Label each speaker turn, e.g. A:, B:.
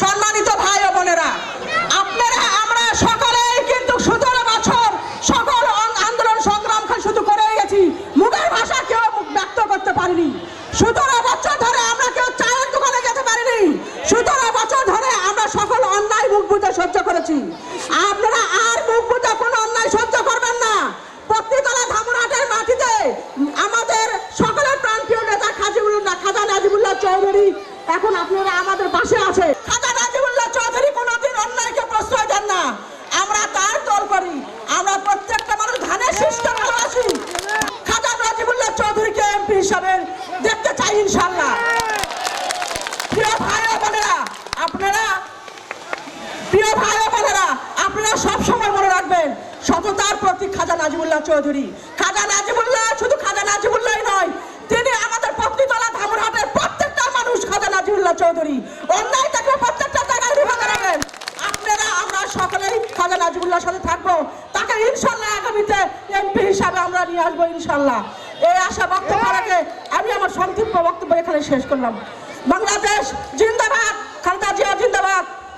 A: সম্মানিত ভাই ও বোনেরা, আপনারা, আমরা সকলেই কিন্তু সতেরো বছর সকল আন্দোলন সংগ্রাম শুধু করে গেছি। মুখের ভাষা কেউ ব্যক্ত করতে পারিনি। সতেরো বছর ধরে আমরা কেউ চায়ের দোকানে যেতে পারিনি। সতেরো বছর ধরে আমরা সকল অন্যায় মুখ বুঝে সহ্য করেছি। আপনারা আর মুখ বুঝে কোনো অন্যায় সহ্য করবেন না পত্নীতলা ধামরাটের মাটিতে আমাদের সকলের প্রাণপ্রিয় নেতা খাজিবুল্লাহ খাজা নাজিবুল্লাহ চৌধুরী এখন আপনারা আমাদের পাশে আছে খাজা নাজিবুল্লাহ চৌধুরী কোনোদিন অন্যায়কে প্রশ্রয় দেন না। আমরা তার দল করি। আমরা প্রত্যেকটা মানুষ ধানের শিষ্ট ভালোবাসি খাজা নাজিবুল্লাহ চৌধুরীকে এমপি হিসাবে দেখতে চাই ইনশাল্লাহ প্রিয় ভাই ও আপনারা, প্রিয় ভাই ও আপনারা সব সময় মনে রাখবেন, সততার প্রতীক খাজা নাজিবুল্লাহ চৌধুরী খাজা নাজিবুল্লাহ শুধু খাজা নাজিবুল্লাহ নয় তিনি আমাদের পত্নীতলা ধামরহাটের প্রত্যেকটা মানুষ খাজা নাজিবুল্লাহ চৌধুরী। অন্যায় থাকলে প্রত্যেকটা জায়গায় বিভাগ দাঁড়াবেন আপনারা, আমরা সকলেই খাজা নাজিবুল্লাহর সাথে থাকব। তাকে ইনশাল্লাহ আগামীতে এমপি হিসাবে আমরা নিয়ে আসব ইনশাল্লাহ। এই আশা বক্তব্য রাখে আমি আমার সংক্ষিপ্ত বক্তব্য এখানে শেষ করলাম। বাংলাদেশ জিন্দাবাদ।